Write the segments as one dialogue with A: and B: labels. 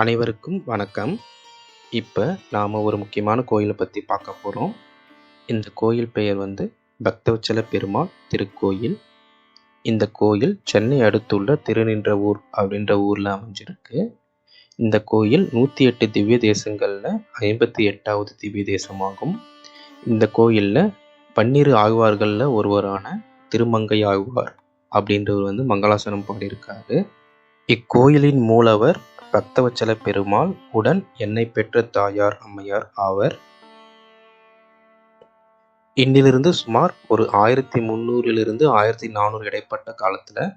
A: அனைவருக்கும் வணக்கம். இப்போ நாம் ஒரு முக்கியமான கோயிலை பற்றி பார்க்க போகிறோம் இந்த கோயில் பெயர் வந்து பக்தவச்சல பெருமாள் திருக்கோயில். இந்த கோயில் சென்னை அடுத்துள்ள திருநின்ற ஊர் அப்படின்ற ஊரில் அமைஞ்சிருக்கு. இந்த கோயில் நூற்றி எட்டு திவ்ய தேசங்களில் ஐம்பத்தி எட்டாவது திவ்ய தேசமாகும். இந்த கோயிலில் பன்னிரு ஆழ்வார்களில் ஒருவரான திருமங்கை ஆழ்வார் அப்படின்றவர் வந்து மங்களாசனம் பாடியிருக்காரு. இக்கோயிலின் மூலவர் பக்தவச்சல பெருமாள் உடன் என்னை பெற்ற தாயார் அம்மையார் ஆவர். இன்னிலிருந்து சுமார் ஒரு ஆயிரத்தி முந்நூறிலிருந்து ஆயிரத்தி நானூறு இடைப்பட்ட காலத்தில்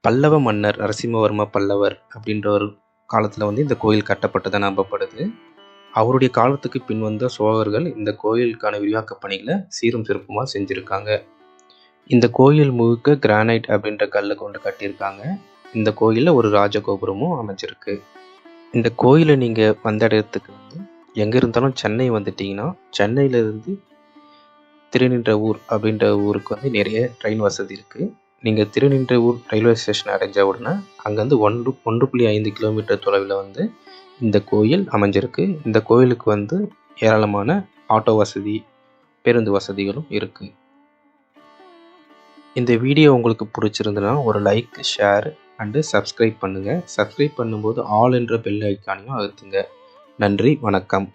A: பல்லவ மன்னர் நரசிம்மவர்ம பல்லவர் அப்படின்ற ஒரு காலத்தில் வந்து இந்த கோயில் கட்டப்பட்டதாக நம்பப்படுது. அவருடைய காலத்துக்கு பின் வந்த சோழர்கள் இந்த கோயிலுக்கான விரிவாக்க பணிகளை சீரும் சிறப்புமாக செஞ்சுருக்காங்க. இந்த கோயில் முழுக்க கிரானைட் அப்படின்ற கல்லை கொண்டு கட்டியிருக்காங்க. இந்த கோயிலில் ஒரு ராஜகோபுரமும் அமைஞ்சிருக்கு. இந்த கோயிலை நீங்கள் வந்த இடத்துக்கு வந்து எங்கே இருந்தாலும் சென்னை வந்துட்டீங்கன்னா சென்னையிலேருந்து திருநின்றவூர் அப்படின்ற ஊருக்கு வந்து நிறைய ட்ரெயின் வசதி இருக்குது நீங்கள் திருநின்றவூர் ரயில்வே ஸ்டேஷன் அடைஞ்ச உடனே அங்கேருந்து ஒன்று ஒன்று புள்ளி ஐந்து கிலோமீட்டர் தொலைவில் வந்து இந்த கோயில் அமைஞ்சிருக்கு. இந்த கோயிலுக்கு வந்து ஏராளமான ஆட்டோ வசதி பேருந்து வசதிகளும் இருக்குது இந்த வீடியோ உங்களுக்கு பிடிச்சிருந்துன்னா ஒரு லைக் ஷேர் அண்டு சப்ஸ்கிரைப் பண்ணுங்கள் சப்ஸ்கிரைப் பண்ணும்போது ஆல் என்ற பெல் ஐக்கானையும் அழுத்துங்க. நன்றி வணக்கம்.